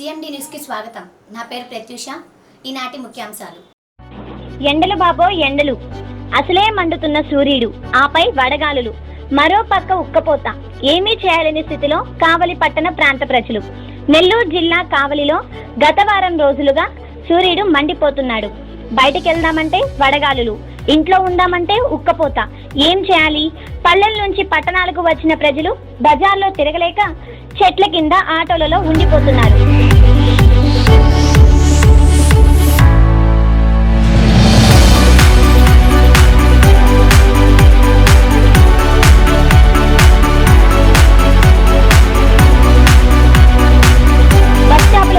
D న్యూస్కి స్వాగతం. నా పేరు ప్రత్యూష. ఈనాటి ముఖ్యాంశాలు. ఎండలు బాబో ఎండలు. అసలే మండుతున్న సూర్యుడు. ఆపై వడగాలులు. మరో పక్క ఉక్కపోత. ఏమీ చేయలేని స్థితిలో కావలి పట్టణ ప్రాంత ప్రజలు. నెల్లూరు జిల్లా కావలిలో గత వారం రోజులుగా సూర్యుడు మండిపోతున్నాడు. బయటికి వెళ్దామంటే వడగాలులు. ఇంట్లో ఉందామంటే ఉక్కపోత. ఏం చేయాలి? పల్లెల నుంచి పట్టణాలకు వచ్చిన ప్రజలు బజార్లో తిరగలేక చెట్ల కింద ఆటోలలో ఉండిపోతున్నారు.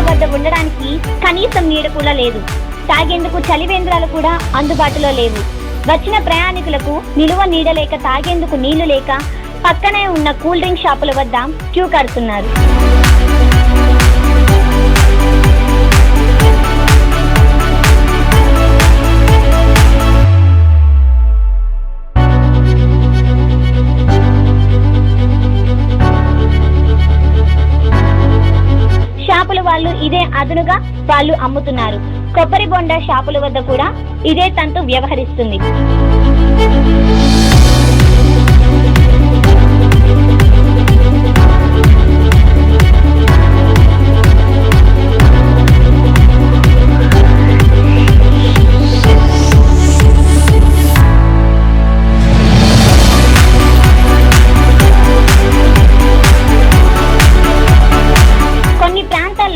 వద్ద ఉండడానికి కనీసం నీడ కూడా లేదు. తాగేందుకు చలివేంద్రాలు కూడా అందుబాటులో లేవు. వచ్చిన ప్రయాణికులకు నిలువ నీడ లేక తాగేందుకు నీళ్ళు లేక పక్కనే ఉన్న కూల్ డ్రింక్ షాపుల వద్ద క్యూ కడుతున్నారు. షాపుల వాళ్ళు ఇదే అదునుగా వాళ్ళు అమ్ముతున్నారు. కొబ్బరి బొండ షాపుల వద్ద కూడా ఇదే తంతు వ్యవహరిస్తుంది.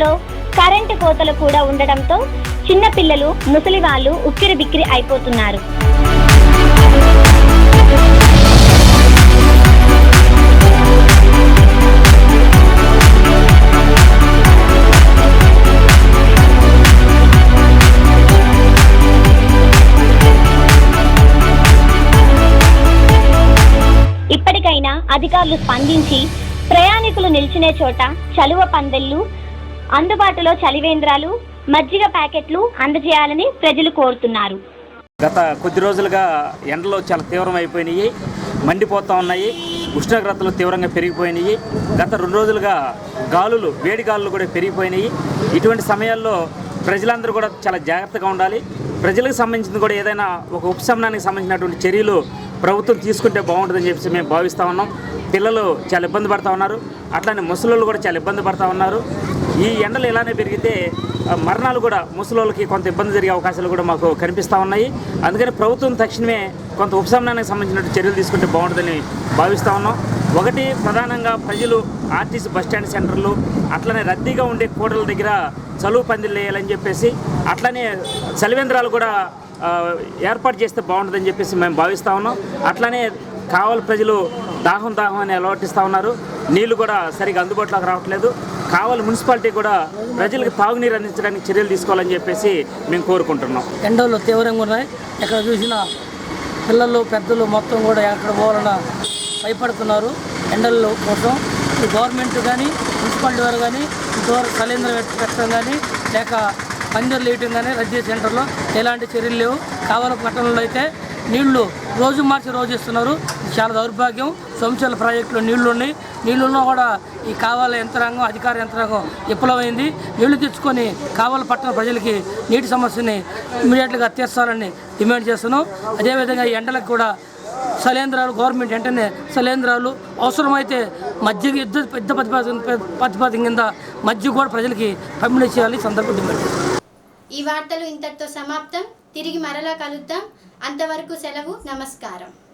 కొన్ని కరెంటు కోతలు కూడా ఉండడంతో చిన్నపిల్లలు ముసలి వాళ్ళు ఉక్కిరి బిక్కిరి అయిపోతున్నారు. ఇప్పటికైనా అధికారులు స్పందించి ప్రయాణికులు నిలిచిన చోట చలువ పందెళ్ళు అందుబాటులో చలివేంద్రాలు మజ్జిగ ప్యాకెట్లు అందజేయాలని ప్రజలు కోరుతున్నారు. గత కొద్ది రోజులుగా ఎండలు చాలా తీవ్రమైపోయినాయి మండిపోతూ ఉన్నాయి ఉష్ణోగ్రతలు తీవ్రంగా పెరిగిపోయినాయి. గత రెండు రోజులుగా గాలులు వేడి గాలులు కూడా పెరిగిపోయినాయి. ఇటువంటి సమయాల్లో ప్రజలందరూ కూడా చాలా జాగ్రత్తగా ఉండాలి. ప్రజలకు సంబంధించింది కూడా ఏదైనా ఒక ఉపశమనానికి సంబంధించినటువంటి చర్యలు ప్రభుత్వం తీసుకుంటే బాగుంటుందని చెప్పేసి మేము భావిస్తూ ఉన్నాం. పిల్లలు చాలా ఇబ్బంది పడతా ఉన్నారు. అట్లానే ముసలోళ్ళు కూడా చాలా ఇబ్బంది పడతా ఉన్నారు. ఈ ఎండలు ఇలానే పెరిగితే మరణాలు కూడా ముసలోళ్ళకి కొంత ఇబ్బంది జరిగే అవకాశాలు కూడా మాకు కనిపిస్తూ ఉన్నాయి. అందుకని ప్రభుత్వం తక్షణమే కొంత ఉపశమనానికి సంబంధించిన చర్యలు తీసుకుంటే బాగుంటుందని భావిస్తూ ఉన్నాం. ఒకటి ప్రధానంగా ప్రజలు ఆర్టీసీ బస్ స్టాండ్ సెంటర్లు అట్లనే రద్దీగా ఉండే కూడల దగ్గర చలువు పందిలు వేయాలని చెప్పేసి అట్లనే చలివేంద్రాలు కూడా ఏర్పాటు చేస్తే బాగుంటుందని చెప్పేసి మేము భావిస్తూ ఉన్నాం. అట్లనే కావాలి ప్రజలు దాహం దాహం అని అలవాటిస్తూ ఉన్నారు. నీళ్ళు కూడా సరిగా అందుబాటులోకి రావట్లేదు. కావాలి మున్సిపాలిటీ కూడా ప్రజలకు తాగునీరు అందించడానికి చర్యలు తీసుకోవాలని చెప్పేసి మేము కోరుకుంటున్నాం. ఎండలు తీవ్రంగా ఉన్నాయి. ఎక్కడ చూసినా పిల్లలు పెద్దలు మొత్తం కూడా ఎక్కడ పోవాలన్నా భయపడుతున్నారు. ఎండల్లో కోసం ఈ గవర్నమెంట్ కానీ మున్సిపాలిటీ వారు కానీ ఇంతవరకు కలేంద్రం పెట్టడం కానీ లేక పందిర్లు వేయటం కానీ రద్దీ సెంటర్లో ఎలాంటి చర్యలు లేవు. కావాల పట్టణంలో అయితే నీళ్ళు రోజు మార్చి రోజు ఇస్తున్నారు. చాలా దౌర్భాగ్యం. సొంచల ప్రాజెక్టులో నీళ్ళు ఉన్నాయి నీళ్ళున్నా కూడా ఈ కావాల యంత్రాంగం అధికార యంత్రాంగం విఫలమైంది. నీళ్ళు తెచ్చుకొని కావాల పట్టణ ప్రజలకి నీటి సమస్యని ఇమీడియట్గా తీర్చాలని డిమాండ్ చేస్తున్నాం. అదేవిధంగా ఈ ఎండలకు కూడా శలేంద్రాలు గవర్నమెంట్ వెంటనే శలేంద్రాలు అవసరమైతే మధ్య యుద్ధ పెద్ద ప్రతిపాదన ప్రతిపాదన కింద మధ్య కూడా ప్రజలకి పంపిణీ చేయాలి సందర్భం డిమాండ్ చేస్తున్నాం. ఈ వార్తలు ఇంతటితో సమాప్తం. తిరిగి మరలా కలుద్దాం. అంతవరకు సెలవు నమస్కారం.